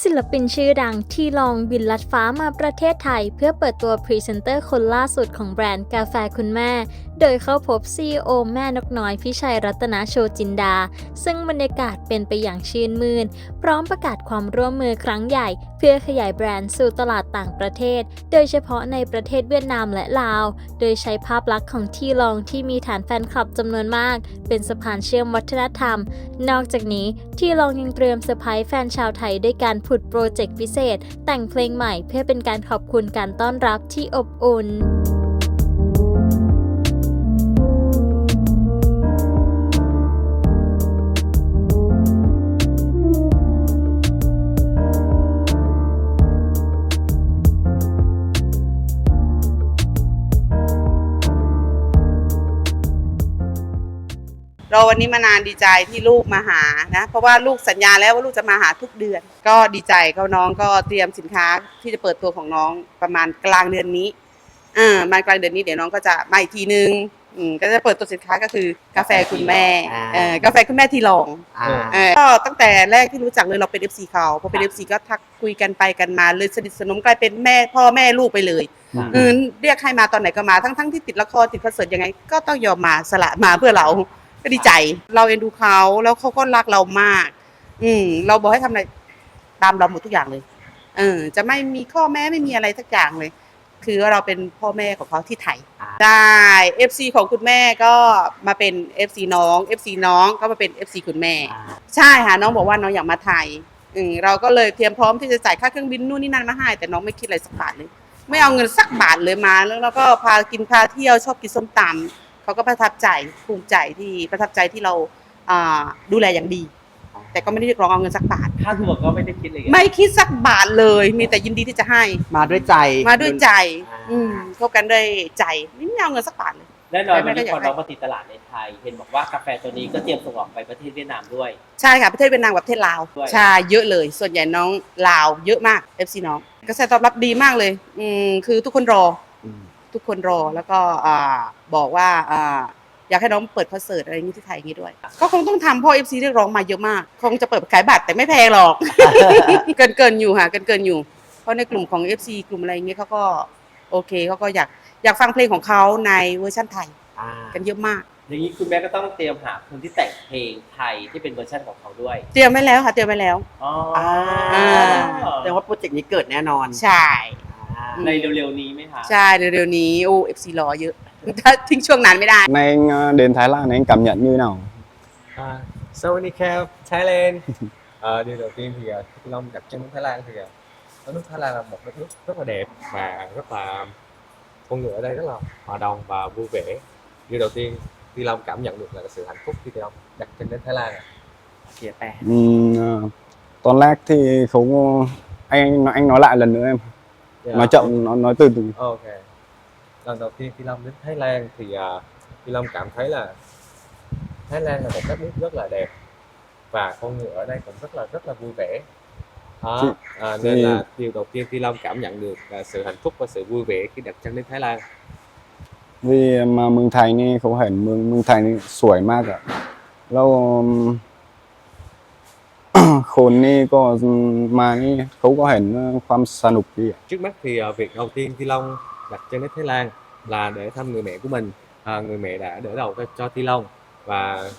ศิลปินชื่อดังที่ลองบินลัดฟ้ามาประเทศไทย เพื่อเปิดตัวพรีเซนเตอร์คนล่าสุดของแบรนด์กาแฟคุณแม่ โดยเข้าพบ CEO แม่นกน้อยพิชัยรัตนโชจินดา ซึ่งบรรยากาศเป็นไปอย่างชื่นมื่น พร้อมประกาศความร่วมมือครั้งใหญ่ เพื่อขยายแบรนด์สู่ตลาดต่างประเทศ โดยเฉพาะในประเทศเวียดนามและลาว โดยใช้ภาพลักษณ์ของที่ลองที่มีฐานแฟนคลับจำนวนมาก เป็นสะพานเชื่อมวัฒนธรรม นอกจากนี้ที่ลองยังเตรียมเซอร์ไพรส์แฟนชาวไทยด้วยการผุดโปรเจกต์พิเศษ แต่งเพลงใหม่เพื่อเป็นการขอบคุณการต้อนรับที่อบอุ่น รอวันนี้มานานดีใจที่ลูกมาหานะเพราะว่าลูกสัญญาแล้วว่าลูกจะมาหาทุกเดือน ก็ดีใจเขาน้องก็เตรียมสินค้าที่จะเปิดตัวของน้องประมาณกลางเดือนนี้อ่าประมาณกลางเดือนนี้เดี๋ยวน้องก็จะมาอีกทีนึงอืมก็จะเปิดตัวสินค้าก็คือกาแฟคุณแม่อ่า เออกาแฟคุณแม่ที่ลองอ่า เออก็ตั้งแต่แรกที่รู้จักเลยเราเป็น FC เขาพอเป็น FC ก็ทักคุยกันไปกันมาเลยสนิทสนมกลายเป็นแม่พ่อแม่ลูกไปเลยเออเรียกให้มาตอนไหนก็มาทั้งทั้งที่ติดละครติดคอนเสิร์ตยังไง ก็ต้องยอมมาสละมาเพื่อเรา ก็ดีใจ เราเอ็นดูเขาแล้วเขาก็รักเรามาก อืม เราบอกให้ทำอะไรตามเราหมดทุกอย่างเลย เออ จะไม่มีข้อแม้ไม่มีอะไรสักอย่างเลย คือว่าเราเป็นพ่อแม่ของเขาที่ไทยอ่าได้ FC ของคุณแม่ก็มาเป็น FC น้อง FC น้องก็มาเป็น FC คุณแม่ ใช่ค่ะน้องบอกว่าน้องอยากมาไทย อืมเราก็เลยเตรียมพร้อมที่จะจ่ายค่าเครื่องบินนู่นนี่นั่นมาให้ แต่น้องไม่คิดอะไรสักบาทเลย ไม่เอาเงินสักบาทเลยมา แล้วเราก็พากินพาเที่ยวชอบกินส้มตำ เขาก็ประทับใจภูมิใจที่ประทับใจที่เราอ่าดูแลอย่างดี แต่ก็ไม่ได้เรียกร้องเอาเงินสักบาท ค่าทัวร์ก็ไม่ได้คิดเลยไม่คิดสักบาทเลย มีแต่ยินดีที่จะให้ มาด้วยใจมาด้วยใจอ่าอืมคบกันด้วยใจไม่เอาเงินสักบาทเลย แน่นอนไม่วันได้นี้อยากพอให้น้องมาติดตลาดในไทย เห็นบอกว่ากาแฟตัวนี้ก็เตรียมส่งออกไปประเทศเวียดนามด้วย ใช่ค่ะประเทศเวียดนามกับประเทศลาวด้วย ใช่เยอะเลย ส่วนใหญ่น้องลาวเยอะมาก FC น้องกระแสตอบรับดีมากเลย อืมคือทุกคนรออืม ทุกคนรอแล้วก็อ่าบอกว่าอ่าอยากให้น้องเปิดคอนเสิร์ตอะไรอย่างนี้ที่ไทยอย่างนี้ด้วย ก็คงต้องทำเพราะ FC เรียกร้องมาเยอะมาก คงจะเปิดขายบัตรแต่ไม่แพงหรอก เกินเกินๆอยู่ค่ะเกินเกินๆอยู่ เพราะในกลุ่มของ FC กลุ่มอะไรอย่างเงี้ยเขาก็โอเคเขาก็อยากอยากฟังเพลงของเขาในเวอร์ชันไทยอ่ากันเยอะมาก อย่างนี้คุณแม่ก็ต้องเตรียมหาคนที่แต่งเพลงไทยที่เป็นเวอร์ชันของเขาด้วย เตรียมไว้แล้วค่ะเตรียมไว้แล้วอ๋ออ่าอ่าแสดงว่าโปรเจกต์นี้เกิดแน่นอน ใช่อ่า ในเร็วๆนี้ไหมคะ ใช่เร็วๆนี้โอ้ FC รอเยอะ ถ้าทิ้งช่วงนั้นไม่ได้ Nay anh ờ, đến Thái Lan này anh cảm nhận như nào? À, Sawadee Thailand Ờ, điều đầu tiên thì uh, Phi Long đặt chân đến Thái Lan thì uh, ở nước Thái Lan là một đất nước rất là đẹp và rất là con người ở đây rất là hòa đồng và vui vẻ điều đầu tiên Phi Long cảm nhận được là sự hạnh phúc khi Phi Long đặt chân đến Thái Lan เขียนแปล Ừm, ờ, Toàn lạc thì không anh anh nói lại lần nữa em Dạ. nói chậm nói nói từ từ ok lần đầu tiên Phi Long đến Thái Lan thì uh, Phi Long cảm thấy là Thái Lan là một đất nước rất là đẹp và con người ở đây cũng rất là rất là vui vẻ đó. Chị- À, nên thì- là điều đầu tiên Phi Long cảm nhận được là sự hạnh phúc và sự vui vẻ khi đặt chân đến Thái Lan vì màเมืองไทยนี่เขาเห็นเมืองเมืองไทยนี่สวยมากอะแล้ว คนนี่ก็มานี่เขาก็เห็นความสนุกดีอะ trước mắt thì uh, việc đầu tiên Phi Long đặt chân đến Thái Lan là để thăm người mẹ của mình à, người mẹ đã đỡ đầu cho, cho Phi Long và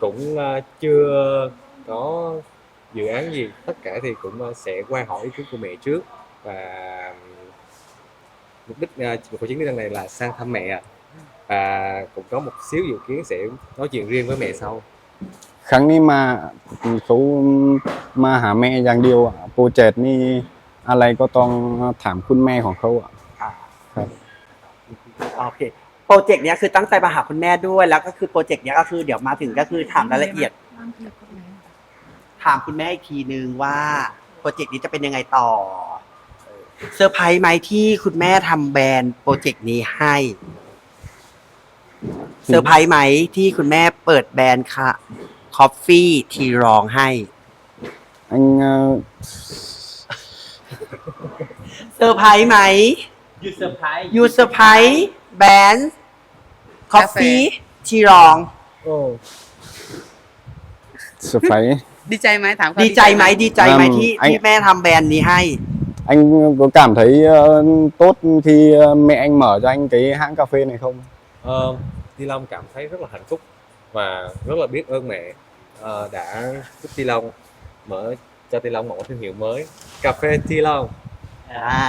cũng uh, chưa có dự án gì tất cả thì cũng uh, sẽ qua hỏi ý kiến của mẹ trước và mục đích uh, của chuyến đi lần này là sang thăm mẹ và cũng có một xíu dự kiến sẽ nói chuyện riêng với mẹ sau ครั้งนี้มาเขามาหาแม่อย่างเดียวอะโปรเจกต์นี่อะไรก็ต้องถามคุณแม่ของเขาอะอ่าครับโอเคโปรเจกต์เนี้ยคือตั้งใจมาหาคุณแม่ด้วยแล้วก็คือโปรเจกต์เนี้ยก็คือเดี๋ยวมาถึงก็คือถามรายละเอียด ถามคุณแม่อีกทีนึงว่าโปรเจกต์นี้จะเป็นยังไงต่อเซอร์ไพรส์ไหมที่คุณแม่ทำแบรนด์โปรเจกต์นี้ให้เซอร์ไพรส์ไหมที่คุณแม่เปิดแบรนด์ค่ะ คอฟฟี่ทีรองให้ anh ờ, เซอร์ไพรส์ไหม ยูเซอร์ไพรส์ยูเซอร์ไพรส์แบรนด์คอฟฟี่ทีรอง oh. เซอร์ไพรส์ดีใจไหมถามเขาดีใจไหมดีใจไหมอืมที่ไอ้ที่แม่ทำแบรนด์นี้ให้ anh có cảm thấy ờ, tốt khi ờ, mẹ anh mở cho anh cái hãng cà phê này không Ờ, Ti Long cảm thấy rất là hạnh phúc và rất là biết ơn mẹ ờ, đã giúp Ti Long mở cho Ti Long một thương hiệu mới cà phê Ti Long อ่า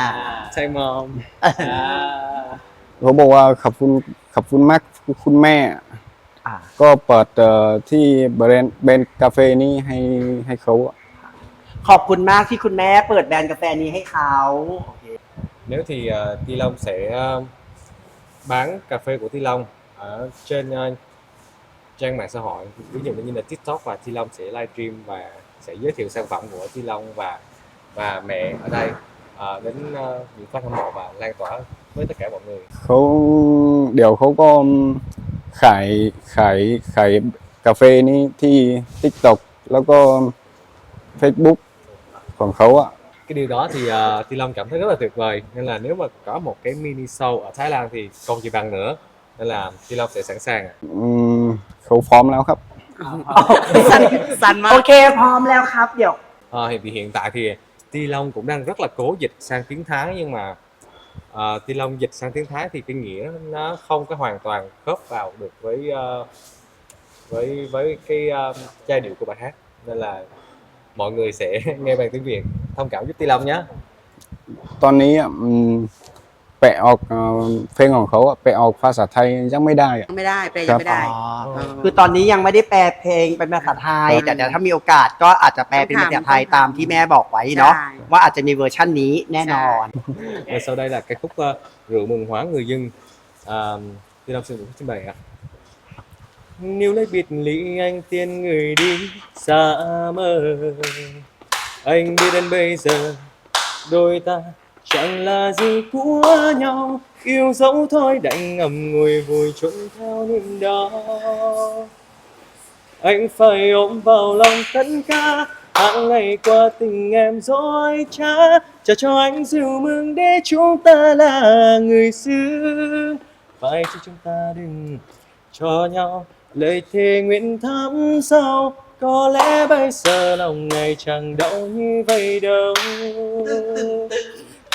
ใช่มอม อ่า เขาบอกว่าขอบคุณขอบคุณมากคุณแม่ อ่า ก็เปิดเอ่อที่แบรนด์แบรนด์กาแฟนี้ให้ให้เขาอะ ขอบคุณมากที่คุณแม่เปิดแบรนด์กาแฟนี้ให้เขาโอเค nếu thì ờ, Ti Long sẽ ờ, bán cà phê của Ti Long ở trên ờ, trang mạng xã hội ví dụ như là tiktok và thi long sẽ livestream và sẽ giới thiệu sản phẩm của thi long và và mẹ ở đây. À, đến những fan hâm mộ và lan tỏa với tất cả mọi người. Không điều không có um, khải khải khải cà phê này thì tiktok nó có um, facebook còn khấu ạ cái điều đó thì à, uh, Thi Long cảm thấy rất là tuyệt vời. Nên là nếu mà có một cái mini show ở Thái Lan thì còn gì bằng nữa. Nên là Thi Long sẽ sẵn sàng ừ อืมเขาพร้อมแล้วครับ สั่นสั่นมาก โอเค พร้อมแล้วครับ เดี๋ยว Ờ, thì, thì hiện tại thì Ti Long cũng đang rất là cố dịch sang tiếng Thái nhưng mà uh, Ti Long dịch sang tiếng Thái thì cái nghĩa nó không có hoàn toàn khớp vào được với ờ, với với cái ờ, giai điệu của bài hát nên là mọi người sẽ nghe bằng tiếng Việt thông cảm giúp Ti Long nhé ตอนนี้อะอืมแ ปะออกเอ่อเพลงของเขาอะแปะออกภาษาไทยยังไม่ได้อะ ไม่ได้แปลยังไม่ได้ อ๋อคือตอนนี้ยังไม่ได้แปลเพลงเป็นภาษาไทย ครับ แต่เดี๋ยวถ้ามีโอกาสก็อาจจะแปลเป็นภาษาไทยตามที่แม่บอกไว้เนาะใช่ ว่าอาจจะมีเวอร์ชั่นนี้แน่นอน Và sau đây là ca khúc ờ, rượu mừng hóa người dân uh, Ti Long xin được trình bày ạ Nếu lấy biệt ly anh tiên người đi xa mơ Anh biết đến bây giờ đôi ta chẳng là gì của nhau, Yêu dấu thôi, đành ngầm ngùi vùi trốn theo niềm đó Anh phải ôm vào lòng tất cả hàng ngày qua tình em dối trá. Chờ cho anh dịu mừng để chúng ta là người xưa Phải chứ chúng ta đừng cho nhau, lời thề nguyện thắm sau có lẽ bây giờ lòng ngày chẳng đau như vậy đâu.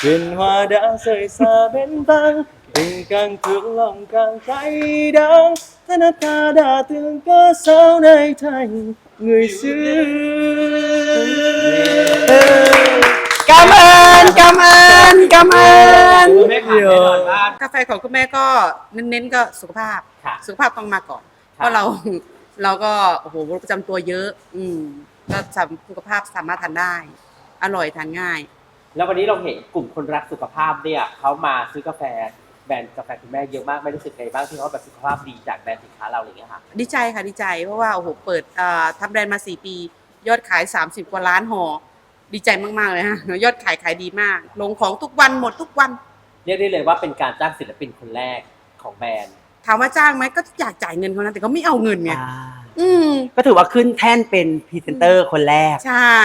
Thuyền hoa đã rời xa bến vắng tình càng thương lòng càng cay đắng thân ta đã từng có sau này thành người xưa กำเอิญกำเอิญกำเอิญแม่ขายแน่นอนว่ากาแฟของคุณแม่ก็เน้นๆก็สุขภาพ ค่ะ สุขภาพต้องมาก่อน เพค่ะราะเราเราก็โอ้โหโรคประจำตัวเยอะ อืมก็สามสุขภาพสามารถทานได้ อร่อยทานง่าย แล้ววันนี้เราเห็นกลุ่มคนรักสุขภาพเนี่ยเขามาซื้อกาแฟแบรนด์กาแฟคุณแม่เยอะมากไม่รู้สึกไงบ้างที่เขาแบบสุขภาพดีจากแบรนด์สินค้าเราอะไรอย่างเงี้ยค่ะดีใจค่ะดีใจเพราะว่าโอ้โหเปิดอ่าทำแบรนด์มาสี่ปี ยอดขาย 30 กว่าล้านห่อดีใจมากๆเลยฮะยอดขายขายดีมาก ลงของทุกวันหมดทุกวัน เรียกได้เลยว่าเป็นการจ้างศิลปินคนแรกของแบรนด์ถามว่าจ้างไหมก็อยากจ่ายเงินเขานะแต่เขาไม่เอาเงินไงอ่าอืมก็ถือว่าขึ้นแท่นเป็นพรีเซนเตอร์คนแรก ใช่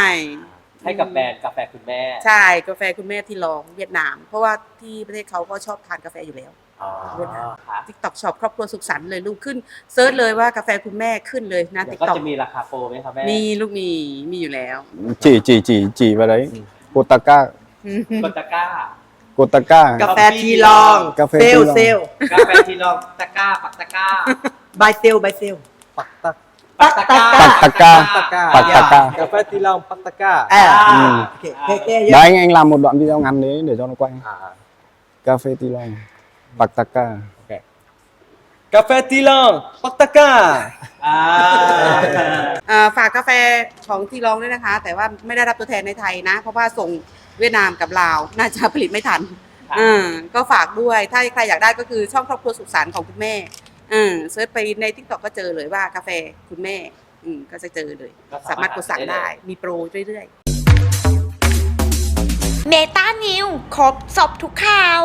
ให้กับแบรนด์กาแฟคุณแม่ใช่กาแฟคุณแม่ที่ลองเวียดนาม เพราะว่าที่ประเทศเขาก็ชอบทานกาแฟอยู่แล้วอ๋อค่ะทิกตอกช็อปครอบครัวสุขสันต์เลยลูกขึ้นเซิร์ชเลยว่ากาแฟคุณแม่ขึ้นเลยนะเดี๋ทิยกวก็ตอกจะมีราคาโปรไหมครับแม่มีลูกมีมีอยู่แล้ว chỉ chỉ chỉ chỉ vào đấy cô ta ca กดตะกร้า cô ta ca กาแฟทีลองกาแฟเซลทีลองเซลกาแฟที่ลองตะกร้าปักตะกร้าบายเซลบายเซลปักตะ ปักตะกร้าปักตะกร้าตะกร้า ปักตะกร้า cà phê Ti Long ปักตะกร้าอ่าอืมโอเคเท่ๆเยอะ đấy anh anh làm một đoạn video ngắn đấy để cho nó quay à, cà phê ti long bạc tà ca cà phê Ti Long ปักตะกร้าอ่าเอ่อฝากกาแฟของที่ลองด้วยนะคะ แต่ว่าไม่ได้รับตัวแทนในไทยนะ เพราะว่าส่งเวียดนามกับลาว น่าจะผลิตไม่ทันค่ะอ่าก็ฝากด้วยถ้าใครอยากได้ก็คือช่องครอบครัวสุขสันต์ของคุณแม่ อ่าเซิร์ชไปในทิกตอกก็เจอเลยว่ากาแฟคุณแม่ อืมก็จะเจอเลยก็สามารถกดสั่งได้เลยมีโปรเรื่อยๆ เมตานิวครบสอบทุกข่าว